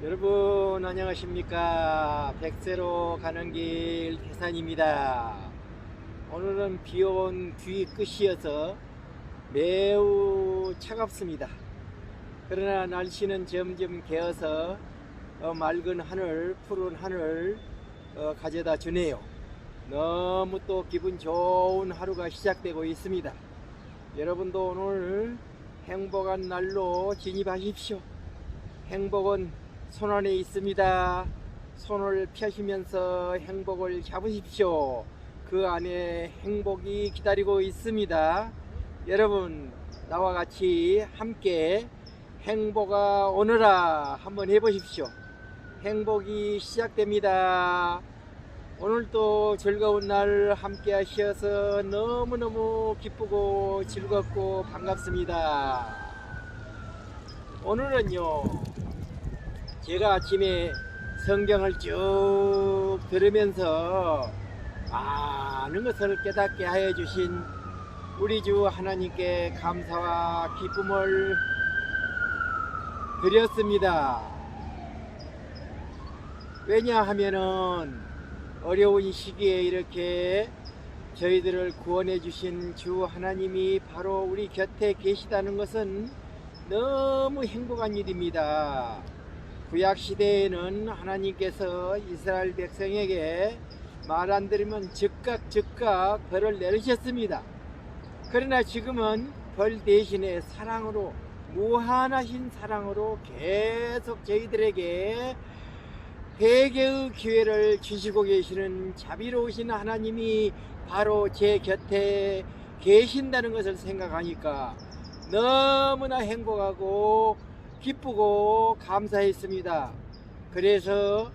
여러분 안녕하십니까? 백세로 가는 길 태산입니다. 오늘은 비온 뒤 끝이어서 매우 차갑습니다. 그러나 날씨는 점점 개어서 어, 맑은 하늘 푸른 하늘 어, 가져다 주네요. 너무 또 기분 좋은 하루가 시작되고 있습니다. 여러분도 오늘 행복한 날로 진입하십시오. 행복은 손 안에 있습니다. 손을 펴시면서 행복을 잡으십시오. 그 안에 행복이 기다리고 있습니다. 여러분, 나와 같이 함께 행복아 오너라 한번 해보십시오. 행복이 시작됩니다. 오늘도 즐거운 날 함께 하셔서 너무너무 기쁘고 즐겁고 반갑습니다. 오늘은요, 제가 아침에 성경을 쭉 들으면서 많은 것을 깨닫게 하여 주신 우리 주 하나님께 감사와 기쁨을 드렸습니다. 왜냐하면은 어려운 시기에 이렇게 저희들을 구원해 주신 주 하나님이 바로 우리 곁에 계시다는 것은 너무 행복한 일입니다. 구약 시대에는 하나님께서 이스라엘 백성에게 말 안 들으면 즉각 즉각 벌을 내리셨습니다. 그러나 지금은 벌 대신에 사랑으로 무한하신 사랑으로 계속 저희들에게 회개의 기회를 주시고 계시는 자비로우신 하나님이 바로 제 곁에 계신다는 것을 생각하니까 너무나 행복하고 기쁘고 감사했습니다. 그래서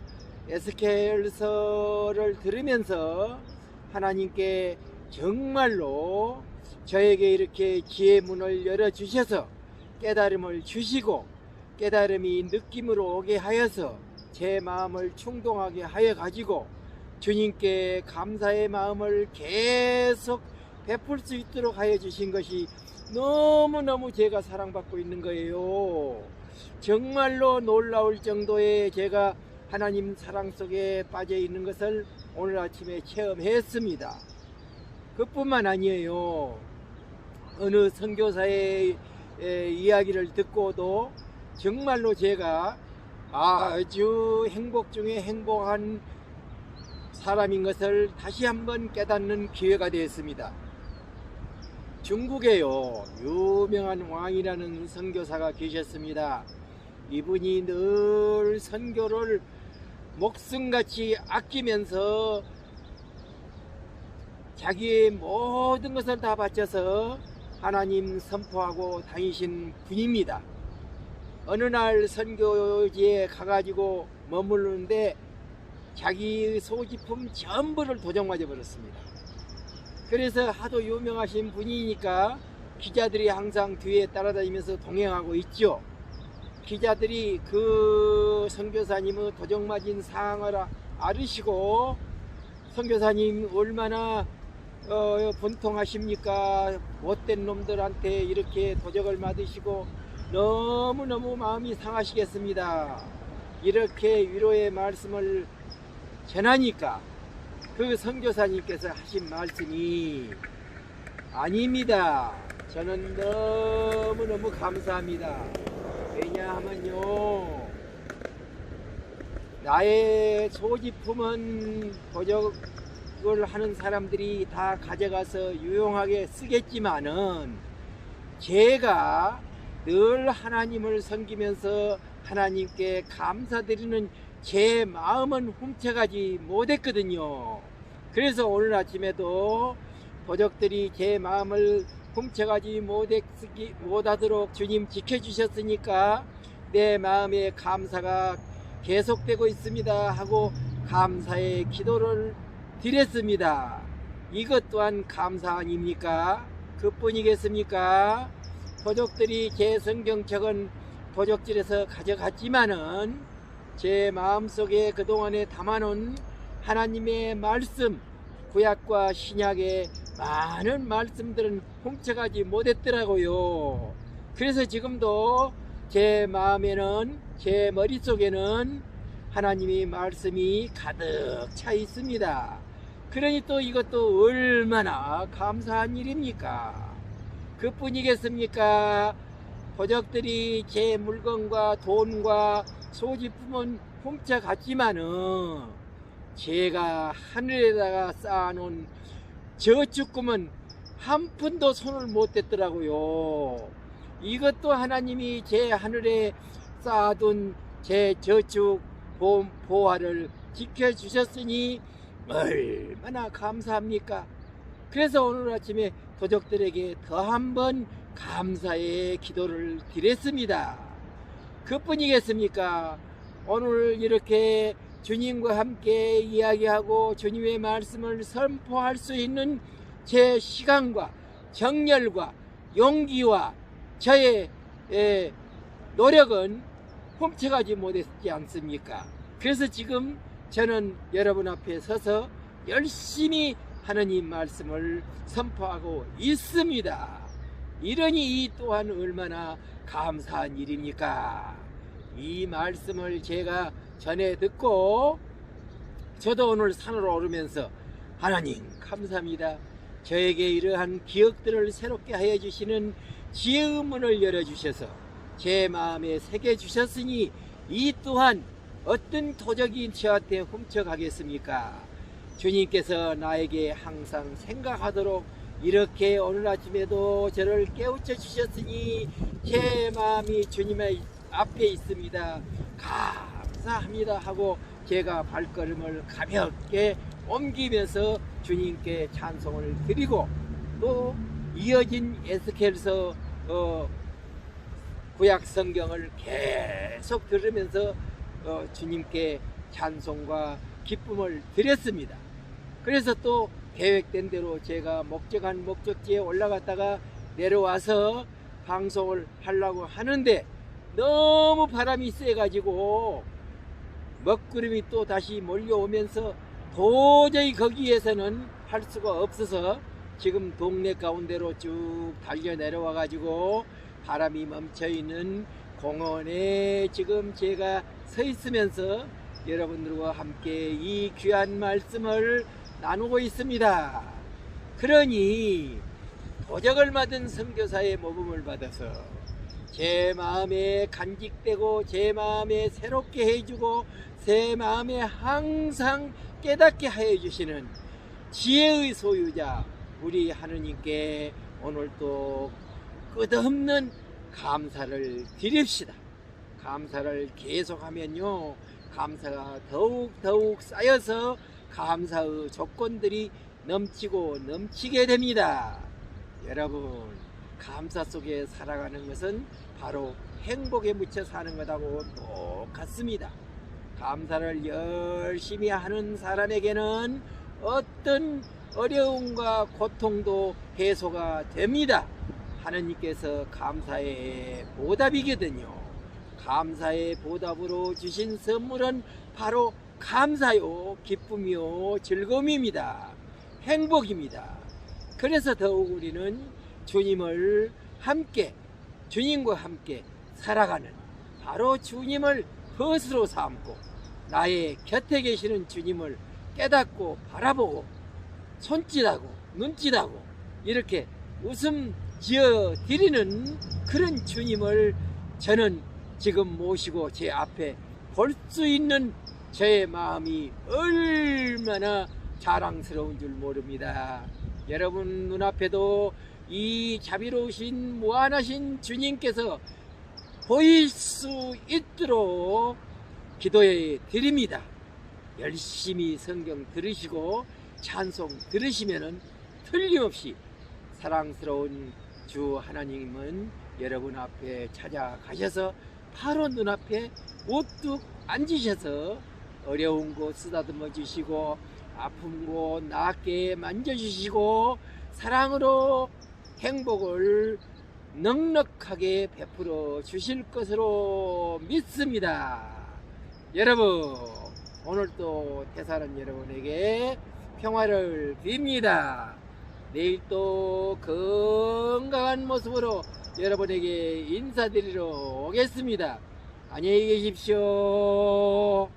에스겔서를 들으면서 하나님께 정말로 저에게 이렇게 지혜 문을 열어 주셔서 깨달음을 주시고 깨달음이 느낌으로 오게 하여서 제 마음을 충동하게 하여 가지고 주님께 감사의 마음을 계속 베풀 수 있도록 하여 주신 것이 너무너무 제가 사랑받고 있는 거예요. 정말로 놀라울 정도의 제가 하나님 사랑 속에 빠져 있는 것을 오늘 아침에 체험했습니다. 그뿐만 아니에요. 어느 선교사의 에, 이야기를 듣고도 정말로 제가 아주 행복 중에 행복한 사람인 것을 다시 한번 깨닫는 기회가 되었습니다. 중국에요 유명한 왕이라는 선교사가 계셨습니다. 이분이 늘 선교를 목숨같이 아끼면서 자기의 모든 것을 다 바쳐서 하나님 선포하고 다니신 분입니다. 어느 날 선교지에 가가지고 머무르는데 자기의 소지품 전부를 도적 맞아 버렸습니다. 그래서 하도 유명하신 분이니까 기자들이 항상 뒤에 따라다니면서 동행하고 있죠. 기자들이 그 선교사님의 도적 맞은 상황을 알으시고 선교사님 얼마나 어, 분통하십니까? 못된 놈들한테 이렇게 도적을 맞으시고 너무너무 마음이 상하시겠습니다. 이렇게 위로의 말씀을 전하니까 그 선교사님께서 하신 말씀이 아닙니다. 저는 너무너무 감사합니다. 왜냐하면요. 나의 소지품은 도적을 하는 사람들이 다 가져가서 유용하게 쓰겠지만은 제가 늘 하나님을 섬기면서 하나님께 감사드리는 제 마음은 훔쳐가지 못했거든요. 그래서 오늘 아침에도 도적들이 제 마음을 훔쳐가지 못했기, 못하도록 주님 지켜주셨으니까 내 마음의 감사가 계속되고 있습니다 하고 감사의 기도를 드렸습니다. 이것 또한 감사 아닙니까? 그뿐이겠습니까? 도적들이 제 성경책은 도적질에서 가져갔지만은 제 마음속에 그동안에 담아놓은 하나님의 말씀, 구약과 신약의 많은 말씀들은 훔쳐가지 못했더라고요. 그래서 지금도 제 마음에는 제 머릿속에는 하나님의 말씀이 가득 차 있습니다. 그러니 또 이것도 얼마나 감사한 일입니까? 그뿐이겠습니까? 도적들이 제 물건과 돈과 소지품은 훔쳐갔지만은 제가 하늘에다가 쌓아놓은 저축금은 한 푼도 손을 못 댔더라고요. 이것도 하나님이 제 하늘에 쌓아둔 제 저축 보- 보화를 지켜주셨으니 얼마나 감사합니까? 그래서 오늘 아침에 도적들에게 더 한번 감사의 기도를 드렸습니다. 그뿐이겠습니까? 오늘 이렇게 주님과 함께 이야기하고 주님의 말씀을 선포할 수 있는 제 시간과 정열과 용기와 저의 에, 노력은 훔쳐가지 못했지 않습니까? 그래서 지금 저는 여러분 앞에 서서 열심히 하느님 말씀을 선포하고 있습니다. 이러니 이 또한 얼마나 감사한 일입니까? 이 말씀을 제가 전에 듣고 저도 오늘 산으로 오르면서 하나님 감사합니다. 저에게 이러한 기억들을 새롭게 하여 주시는 지혜의 문을 열어주셔서 제 마음에 새겨 주셨으니 이 또한 어떤 도적이 저한테 훔쳐가겠습니까? 주님께서 나에게 항상 생각하도록 이렇게 오늘 아침에도 저를 깨우쳐 주셨으니 제 마음이 주님의 앞에 있습니다. 감사합니다 하고 제가 발걸음을 가볍게 옮기면서 주님께 찬송을 드리고 또 이어진 에스겔서 어, 구약 성경을 계속 들으면서 어, 주님께 찬송과 기쁨을 드렸습니다. 그래서 또 계획된 대로 제가 목적한 목적지에 올라갔다가 내려와서 방송을 하려고 하는데 너무 바람이 세가지고 먹구름이 또 다시 몰려오면서 도저히 거기에서는 할 수가 없어서 지금 동네 가운데로 쭉 달려 내려와 가지고 바람이 멈춰 있는 공원에 지금 제가 서 있으면서 여러분들과 함께 이 귀한 말씀을 나누고 있습니다. 그러니 도적을 맞은 선교사의 모범을 받아서 제 마음에 간직되고 제 마음에 새롭게 해주고 제 마음에 항상 깨닫게 하여 주시는 지혜의 소유자 우리 하느님께 오늘 또 끝없는 감사를 드립시다. 감사를 계속하면요 감사가 더욱 더욱 쌓여서 감사의 조건들이 넘치고 넘치게 됩니다. 여러분 감사 속에 살아가는 것은 바로 행복에 묻혀 사는 것하고 똑같습니다. 감사를 열심히 하는 사람에게는 어떤 어려움과 고통도 해소가 됩니다. 하느님께서 감사의 보답이거든요. 감사의 보답으로 주신 선물은 바로 감사요, 기쁨이요, 즐거움입니다. 행복입니다. 그래서 더욱 우리는 주님을 함께, 주님과 함께 살아가는 바로 주님을 벗으로 삼고 나의 곁에 계시는 주님을 깨닫고 바라보고 손짓하고 눈짓하고 이렇게 웃음 지어 드리는 그런 주님을 저는 지금 모시고 제 앞에 볼 수 있는 저의 마음이 얼마나 자랑스러운 줄 모릅니다. 여러분 눈앞에도 이 자비로우신 무한하신 주님께서 보일 수 있도록 기도해 드립니다. 열심히 성경 들으시고 찬송 들으시면은 틀림없이 사랑스러운 주 하나님은 여러분 앞에 찾아가셔서 바로 눈앞에 우뚝 앉으셔서 어려운 곳 쓰다듬어 주시고 아픈 곳 낫게 만져주시고 사랑으로 행복을 넉넉하게 베풀어 주실 것으로 믿습니다. 여러분, 오늘 또 대사는 여러분에게 평화를 빕니다. 내일 또 건강한 모습으로 여러분에게 인사드리러 오겠습니다. 안녕히 계십시오.